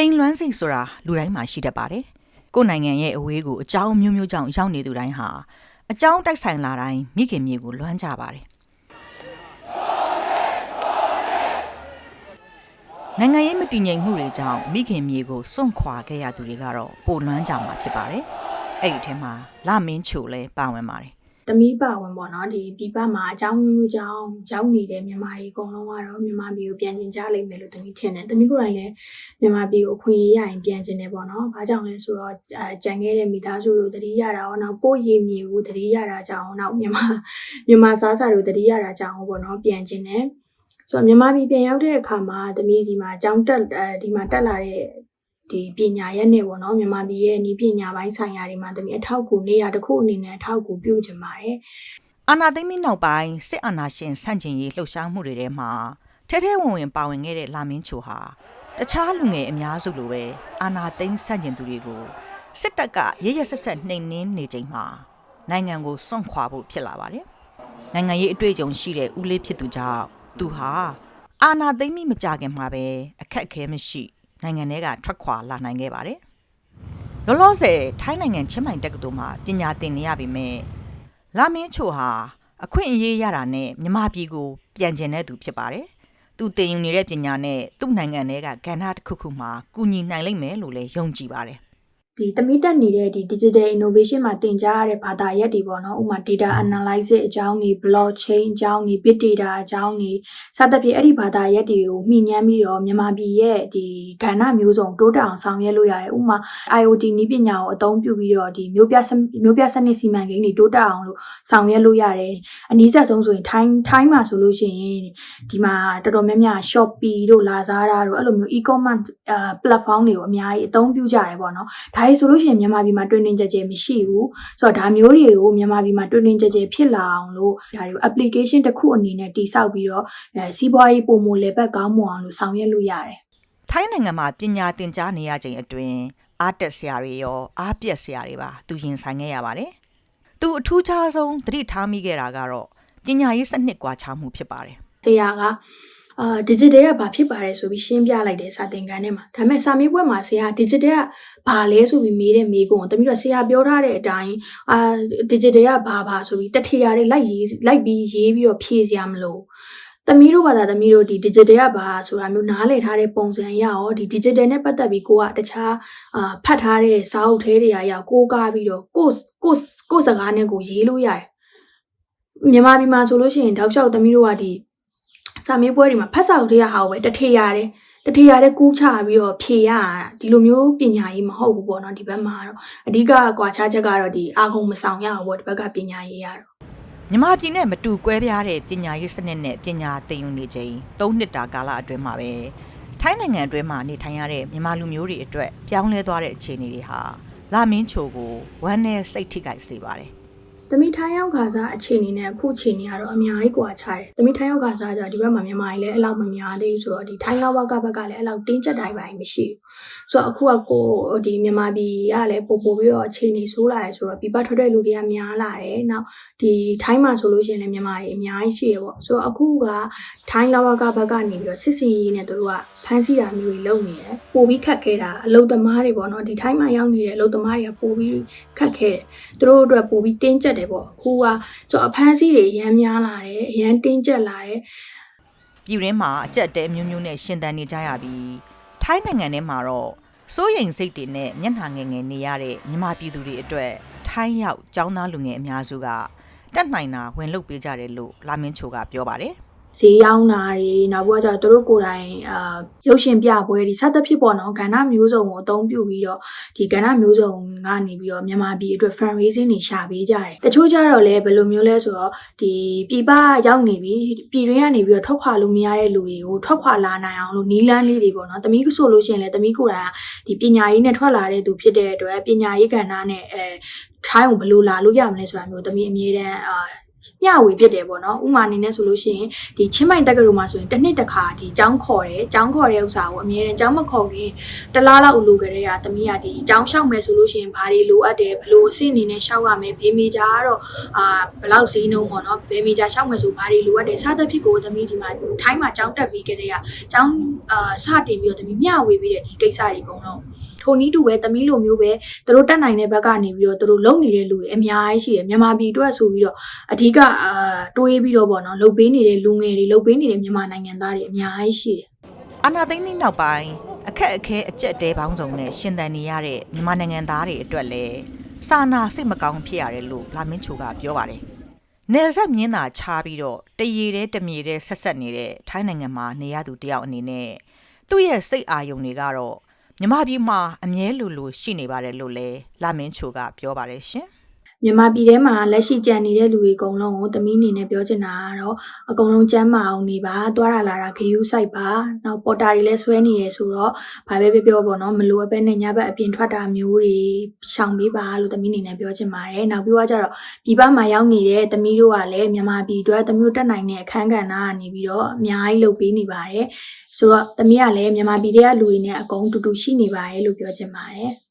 အိမ်လွမ်းစိတ်ဆိုတာလူတိုင်းမှာရှိတတ်ပါတယ်ကိုယ်နိုင်ငံရဲ့အဝေးကိုအကြောင်းမျိုးမျိုးကြောင့်ရောက်နေသူတိုင်းဟာအကြောင်းတိုက်ဆိုင်လာတိုင်းမိခင်မြေကိုလွမ်းကြပါတယ်နိုင်ငံရေးမတည်ငြိမ်မှုတွေကြောင့်မိခင်မြေကိုစွန့်ခွာခဲ့ရသူတွေကတော့ပိုလွမ်းကြမှာဖြစ်ပါတယ်အဲ့ဒီထဲမှာလမင်းချိုလည်းပါဝင်ပါတယ် တမီးပါဝင်ပေါ့နော်ဒီပြပမှာအကြောင်းမျိုးမျိုးကြောင့်ရောက်နေတဲ့မြန်မာတွေအကုန်လုံးကတော့မြန်မာပြည်ကိုပြန်ကျင်ကြလိမ့်မယ်လို့တမီးထင်တယ်တမီးကိုယ်တိုင်လည်းမြန်မာပြည်ကိုအခွင့်အရေးရရင်ပြန်ကျင်တယ်ပေါ့နော်ဘာကြောင့်လဲဆိုတော့အဲကြံခဲ့တဲ့မိသားစုတို့တတိရတာရောနောက်ကိုယ့်ရေမြေကိုတတိရတာကြောင့်နောက်မြန်မာမြန်မာစားစာတို့တတိရတာကြောင့်ပေါ့နော်ပြန်ကျင်တယ်ဆိုတော့မြန်မာပြည်ပြန်ရောက်တဲ့အခါမှာတမီးဒီမှာအကြောင်းတက်အဲဒီမှာတက်လာတဲ့ ဒီပညာရက်နဲ့ပေါ့နော်မြန်မာပြည်ရဲ့ဤပညာပိုင်းဆိုင်ရာတွေမှာတမီးအထောက်အကူနေရာတစ်ခုအနေနဲ့အထောက်အကူပြုချင်ပါတယ်အာနာသိမ့်ပြီးနောက်ပိုင်းစစ်အာဏာရှင်ဆန့်ကျင်ရေးလှုပ်ရှားမှုတွေထဲမှာထဲထဲဝင်ဝင်ပါဝင်ခဲ့တဲ့လာမင်းချိုဟာတခြားလူငယ်အများစုလိုပဲအာနာသိမ့်ဆန့်ကျင်သူတွေကိုစစ်တပ်ကရရဆက်ဆက်နှိမ်နင်းနေချိန်မှာနိုင်ငံကိုစွန့်ခွာဖို့ဖြစ်လာပါတယ်။နိုင်ငံရေးအတွေ့အကြုံရှိတဲ့ဦးလေးဖြစ်သူကြောင့်သူဟာအာနာသိမ့်ပြီးမကြခင်မှာပဲအခက်အခဲမရှိ နိုင်ငံထဲကထွက်ခွာလာနိုင်ခဲ့ပါတယ်။လောလောဆယ်ထိုင်းနိုင်ငံချင်းမိုင်တက္ကသိုလ်မှာပညာသင်နေရပြီမဲ့လာမင်းချိုဟာအခွင့်အရေးရတာနဲ့မြမပြည်ကိုပြန်ကျင်တဲ့သူဖြစ်ပါတယ်။သူတင်ယူနေတဲ့ပညာနဲ့သူ့နိုင်ငံထဲကကဏ္ဍတစ်ခုခုမှာကူညီနိုင်လိမ့်မယ်လို့လည်းယုံကြည်ပါတယ် ဒီတမိတက်နေတဲ့ဒီ digital innovation မှာသင်ကြားရတဲ့ဘာသာရပ်တွေပေါ့နော်ဥပမာ data analysis အကြောင်းတွေ blockchain အကြောင်းတွေ big data အကြောင်းတွေစသဖြင့်အဲ့ဒီဘာသာရပ်တွေကိုမှီညမ်းပြီးတော့မြန်မာပြည်ရဲ့ဒီကဏ္ဍမျိုးစုံတိုးတက်အောင်ဆောင်ရွက်လို့ရတယ်ဥပမာ IoT နည်းပညာကိုအသုံးပြုပြီးတော့ဒီမျိုးပြစမျိုးပြစနစ်စီမံကိန်းတွေတိုးတက်အောင်လို့ဆောင်ရွက်လို့ရတယ်အနည်းဆက်ဆုံးဆိုရင် time time မှာဆိုလို့ရှိရင်ဒီမှာတော်တော်များများ Shopee တို့ Lazada တို့အဲ့လိုမျိုး e-commerce အာ platform တွေကိုအများကြီးအသုံးပြုကြတယ်ပေါ့နော်ဒါကြီးဆိုလို့ရှိရင်မြန်မာပြည်မှာတွင်တွင်ကြဲကြဲမရှိဘူးဆိုတော့ဒါမျိုးတွေကိုမြန်မာပြည်မှာတွင်တွင်ကြဲကြဲဖြစ်လာအောင်လို့ဒါတွေကို application တစ်ခုအနေနဲ့တိစောက်ပြီးတော့အဲစီးပွားရေးပုံမူလေဘက်ကောင်းမွန်အောင်လို့ဆောင်ရွက်လို့ရတယ်။ထိုင်းနိုင်ငံမှာပညာသင်ကြားနေရချိန်အတွင်းအားတက်ဆရာတွေရောအားပြက်ဆရာတွေပါသူရင်ဆိုင်ခဲ့ရပါတယ်။သူအထူးခြားဆုံးသတိထားမိခဲ့တာကတော့ပညာရေးစနစ်ကွာခြားမှုဖြစ်ပါတယ်ဆရာက အာ digital ကဘာဖြစ်ပါတယ်ဆိုပြီးရှင်းပြလိုက်တယ်စာသင်ခန်းထဲမှာဒါပေမဲ့စာမေးပွဲမှာဆရာ digital ကဘာလဲဆိုပြီးမေးတဲ့မေးခွန်းကိုတမီးတော့ဆရာပြောထားတဲ့အတိုင်းအာ digital ကဘာဘာဆိုပြီးတထီရာတွေလိုက်ရေးလိုက်ပြီးရေးပြီးတော့ဖြေစရာမလိုသမီးတို့ဘာသာသမီးတို့ဒီ digital ကဘာဆိုတာမျိုးနားလည်ထားတဲ့ပုံစံအရရောဒီ digital နဲ့ပတ်သက်ပြီးကိုကတခြားအာဖတ်ထားတဲ့စာအုပ်ထဲတွေအရကိုးကားပြီးတော့ကိုယ့်ကိုယ့်ကိုယ့်စကားနဲ့ကိုရေးလို့ရတယ်မြန်မာပြည်မှာဆိုလို့ရှိရင်တောက်လျှောက်သမီးတို့ကဒီ စာမေးပွဲတွေမှာဖတ်စာအုပ်တွေကဟာကိုပဲတထေရတယ်တထေရတဲ့ကူးချပြီးတော့ဖြေရတာဒီလိုမျိုးပညာရေးမဟုတ်ဘူးပေါ့နော်ဒီဘက်မှာကတော့အဓိကကွာခြားချက်ကတော့ဒီအာကုန်မဆောင်ရဘူးပေါ့ဒီဘက်ကပညာရေးရတော့။မြမပြည်နဲ့မတူကွဲပြားတဲ့ပညာရေးစနစ်နဲ့ပညာသင်ယူနေချိန်၃နှစ်တာကာလအတွင်းမှာပဲထိုင်းနိုင်ငံအတွင်းမှာနေထိုင်ရတဲ့မြန်မာလူမျိုးတွေအတွက်ပြောင်းလဲသွားတဲ့အခြေအနေတွေဟာလာမင်းချိုကိုဝမ်းနဲ့စိတ်ထိခိုက်စေပါတယ်။ တမိထိုင်းရောက်ခါစားအခြေအနေနဲ့အခုအခြေအနေကတော့အများကြီးကွာခြားတယ်။တမိထိုင်းရောက်ခါစားကျတော့ဒီဘက်မှာမြန်မာကြီးလည်းအဲ့လောက်မများသေးဘူးဆိုတော့ဒီထိုင်းလောက်ဝကဘက်ကလည်းအဲ့လောက်တင်းကျပ်တိုင်းပိုင်းမရှိဘူး။ဆိုတော့အခုကကိုဒီမြန်မာပြည်ကလည်းပို့ပို့ပြီးတော့အခြေအနေဆိုးလာတယ်ဆိုတော့ပြပထွက်တဲ့လူတွေကများလာတယ်။နောက်ဒီထိုင်းမှာဆိုလို့ရှိရင်လည်းမြန်မာတွေအများကြီးရှိရပေါ့။ဆိုတော့အခုကထိုင်းလောက်ဝကဘက်ကနေပြီးတော့စစ်စီရေးနဲ့တို့ကဖမ်းဆီးတာမျိုးတွေလုပ်နေတယ်။ပို့ပြီးခတ်ခဲတာအလုတ်သမားတွေပေါ့နော်ဒီထိုင်းမှာရောက်နေတဲ့အလုတ်သမားတွေကပို့ပြီးခတ်ခဲတယ်။သူတို့အတွက်ပို့ပြီးတင်းကျပ်တယ်ပေါ့အခုကကျွန်တော်အဖမ်းဆီးတွေအရမ်းများလာတယ်အရမ်းတင်းကျပ်လာတယ်ပြည်ရင်းမှာအကြက်တဲမျိုးမျိုးနဲ့ရှင်သန်နေကြရပြီးထိုင်းနိုင်ငံထဲမှာတော့စိုးရိမ်စိတ်တွေနဲ့မျက်နှာငယ်ငယ်နေရတဲ့မြန်မာပြည်သူတွေအတွက်ထိုင်းရောက်ចောင်းသားလူငယ်အများစုကတက်နိုင်တာဝင်လုပ်ပေးကြတယ်လို့လာမင်းချိုကပြောပါတယ် ဈေးရောက်တာတွေနောက်ဘက်ကကျတော့သူတို့ကိုယ်တိုင်အာရုပ်ရှင်ပြပွဲတွေစသဖြင့်ပေါ့နော်ကဏ္ဍမျိုးစုံကိုအသုံးပြုပြီးတော့ဒီကဏ္ဍမျိုးစုံကနေပြီးတော့မြန်မာပြည်အတွက် fundraising တွေရှာပေးကြတယ်တချို့ကျတော့လည်းဘယ်လိုမျိုးလဲဆိုတော့ဒီပြည်ပရောက်နေပြီပြည်တွင်းကနေပြီးတော့ထွက်ခွာလို့မရတဲ့လူတွေကိုထွက်ခွာလာနိုင်အောင်လို့နီးလန်းလေးတွေပေါ့နော်တမီးဆိုလို့ရှိရင်လည်းတမီးကိုယ်တိုင်ကဒီပညာရေးနဲ့ထွက်လာတဲ့သူဖြစ်တဲ့အတွက်ပညာရေးကဏ္ဍနဲ့အဲထိုင်းကိုဘယ်လိုလာလို့ရမလဲဆိုတာမျိုးတမီးအမြဲတမ်းအာ မျှဝေဖြစ်တယ်ပေါ့နော်ဥမာအနေနဲ့ဆိုလို့ရှိရင်ဒီချင်းမိုင်တက္ကသိုလ်မှာဆိုရင်တစ်နှစ်တစ်ခါဒီအကြောင်းခေါ်တယ်အကြောင်းခေါ်တဲ့ဥစ္စာကိုအမြဲတမ်းအကြောင်းမခေါ်ခင်တလားလောက်လိုကြတဲ့ကတမီးကဒီအကြောင်းလျှောက်မယ်ဆိုလို့ရှိရင်ဘာတွေလိုအပ်တယ်ဘလို့အဆင့်အနေနဲ့လျှောက်ရမယ်ဘေးမီဂျာကတော့အာဘလောက်ဈေးနှုန်းပေါ့နော်ဘေးမီဂျာလျှောက်မယ်ဆိုဘာတွေလိုအပ်တယ်စသဖြင့်ကိုတမီးဒီမှာထိုင်းမှာအကြောင်းတက်ပြီးကြတဲ့ကအကြောင်းအာစတင်ပြီးတော့တမီးမျှဝေပြီးတဲ့ဒီကိစ္စတွေအကုန်လုံး ထိုနည်းတူပဲသမီးလိုမျိုးပဲသူတို့တက်နိုင်တဲ့ဘက်ကနေပြီးတော့သူတို့လုံနေတဲ့လူတွေအများကြီးရှိတယ်မြန်မာပြည်အတွက်ဆိုပြီးတော့အဓိကအာတွေးပြီးတော့ပေါ့နော်လှုပ်ပေးနေတဲ့လူငယ်တွေလှုပ်ပေးနေတဲ့မြန်မာနိုင်ငံသားတွေအများကြီးရှိတယ်အာနာသိမ့်ပြီးနောက်ပိုင်းအခက်အခဲအကျက်တဲပေါင်းစုံနဲ့ရှင်သန်နေရတဲ့မြန်မာနိုင်ငံသားတွေအတွက်လည်းစာနာစိတ်မကောင်းဖြစ်ရတယ်လို့လာမင်းချိုကပြောပါတယ်။နယ်ဆက်မြင်းသာချားပြီးတော့တရေတဲ့တမြေတဲ့ဆက်ဆက်နေတဲ့ထိုင်းနိုင်ငံမှာနေရသူတယောက်အနေနဲ့သူ့ရဲ့စိတ်အာယုံတွေကတော့ မြန်မာပြည်မှာအမြဲလိုလိုရှိနေပါတယ်လို့လည်းလာမင်းချိုကပြောပါတယ်ရှင်။ မြန်မာပြည်ထဲမှာလက်ရှိကြံနေတဲ့လူတွေအကုန်လုံးကိုသမီးအနေနဲ့ပြောချင်တာကတော့အကုန်လုံးကျမ်းမာအောင်နေပါသွားတာလာတာခရူးဆိုင်ပါနောက်ပေါ်တာတွေလည်းဆွဲနေရဆိုတော့ဘာပဲပြောပြောပေါ့နော်မလိုအပ်ပဲနဲ့ညဘက်အပြင်ထွက်တာမျိုးတွေရှောင်ပေးပါလို့သမီးအနေနဲ့ပြောချင်ပါတယ်နောက်ပြီးတော့ကျတော့ဒီဘက်မှာရောက်နေတဲ့သမီးတို့ကလည်းမြန်မာပြည်အတွက်သမီးတို့တက်နိုင်တဲ့အခန်းကဏ္ဍကနေပြီးတော့အများကြီးလုပ်ပေးနေပါတယ်ဆိုတော့သမီးကလည်းမြန်မာပြည်ထဲကလူတွေနဲ့အကုန်တူတူရှိနေပါတယ်လို့ပြောချင်ပါတယ်